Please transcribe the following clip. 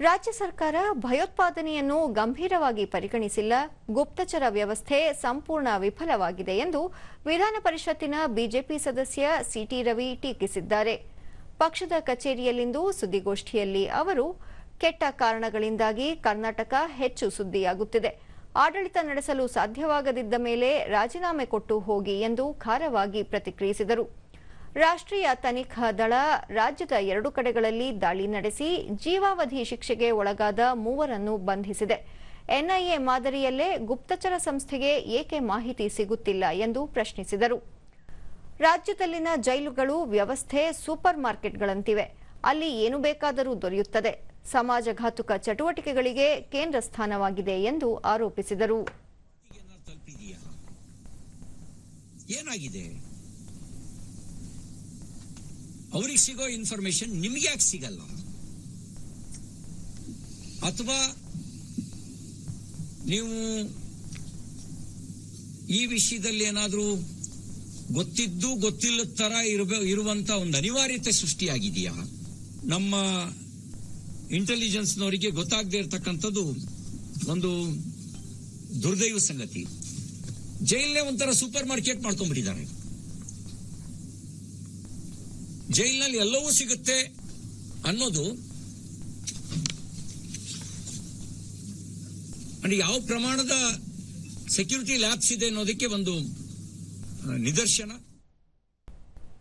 ರಾಜ್ಯ ಸರ್ಕಾರ ಭಯೋತ್ಪಾದನೆಯನ್ನು ಗಂಭೀರವಾಗಿ ಪರಿಗಣಿಸಿಲ್ಲ. ಗುಪ್ತಚರ ವ್ಯವಸ್ಥೆ ಸಂಪೂರ್ಣ ವಿಫಲವಾಗಿದೆ ಎಂದು ವಿಧಾನ ಪರಿಷತ್ತಿನ ಬಿಜೆಪಿ ಸದಸ್ಯ ಸಿಟಿ ರವಿ ಟೀಕಿಸಿದ್ದಾರೆ. ಪಕ್ಷದ ಕಚೇರಿಯಲ್ಲಿಂದು ಸುದ್ದಿಗೋಷ್ಠಿಯಲ್ಲಿ ಅವರು, ಕೆಟ್ಟ ಕಾರಣಗಳಿಂದಾಗಿ ಕರ್ನಾಟಕ ಹೆಚ್ಚು ಸುದ್ದಿಯಾಗುತ್ತಿದೆ. ಆಡಳಿತ ನಡೆಸಲು ಸಾಧ್ಯವಾಗದಿದ್ದ ಮೇಲೆ ರಾಜೀನಾಮೆ ಕೊಟ್ಟು ಹೋಗಿ ಎಂದು ಖಾರವಾಗಿ ಪ್ರತಿಕ್ರಿಯಿಸಿದರು. ರಾಷ್ಟ್ರೀಯ ತನಿಖಾ ದಳ ರಾಜ್ಯದ ಎರಡು ಕಡೆಗಳಲ್ಲಿ ದಾಳಿ ನಡೆಸಿ ಜೀವಾವಧಿ ಶಿಕ್ಷೆಗೆ ಒಳಗಾದ ಮೂವರನ್ನು ಬಂಧಿಸಿದೆ. ಎನ್ಐಎ ಮಾದರಿಯಲ್ಲೇ ಗುಪ್ತಚರ ಸಂಸ್ಥೆಗೆ ಏಕೆ ಮಾಹಿತಿ ಸಿಗುತ್ತಿಲ್ಲ ಎಂದು ಪ್ರಶ್ನಿಸಿದರು. ರಾಜ್ಯದಲ್ಲಿನ ಜೈಲುಗಳು ವ್ಯವಸ್ಥೆ ಸೂಪರ್ ಮಾರ್ಕೆಟ್ಗಳಂತಿವೆ. ಅಲ್ಲಿ ಏನು ಬೇಕಾದರೂ ದೊರೆಯುತ್ತದೆ. ಸಮಾಜಘಾತುಕ ಚಟುವಟಿಕೆಗಳಿಗೆ ಕೇಂದ್ರ ಸ್ಥಾನವಾಗಿದೆ ಎಂದು ಆರೋಪಿಸಿದರು. ಏನಾಗಿದೆ? ಅವ್ರಿಗೆ ಸಿಗೋ ಇನ್ಫಾರ್ಮೇಶನ್ ನಿಮ್ಗೆ ಯಾಕೆ ಸಿಗಲ್ಲ? ಅಥವಾ ನೀವು ಈ ವಿಷಯದಲ್ಲಿ ಏನಾದ್ರೂ ಗೊತ್ತಿದ್ದು ಗೊತ್ತಿಲ್ಲದ ತರ ಇರಬ ಇರುವಂತ ಒಂದು ಅನಿವಾರ್ಯತೆ ಸೃಷ್ಟಿಯಾಗಿದೆಯಾ? ನಮ್ಮ ಇಂಟೆಲಿಜೆನ್ಸ್ನವರಿಗೆ ಗೊತ್ತಾಗದೇ ಇರತಕ್ಕಂಥದ್ದು ಒಂದು ದುರ್ದೈವ ಸಂಗತಿ. ಜೈಲನ್ನೇ ಒಂಥರ ಸೂಪರ್ ಮಾರ್ಕೆಟ್ ಮಾಡ್ಕೊಂಡ್ಬಿಟ್ಟಿದ್ದಾರೆ. ಜೈಲ್ನಲ್ಲಿ ಎಲ್ಲವೂ ಸಿಗುತ್ತೆ ಅನ್ನೋದು ಅಂದ್ರೆ ಯಾವ ಪ್ರಮಾಣದ ಸೆಕ್ಯೂರಿಟಿ ಲ್ಯಾಬ್ಸ್ ಇದೆ ಅನ್ನೋದಕ್ಕೆ ಒಂದು ನಿದರ್ಶನ.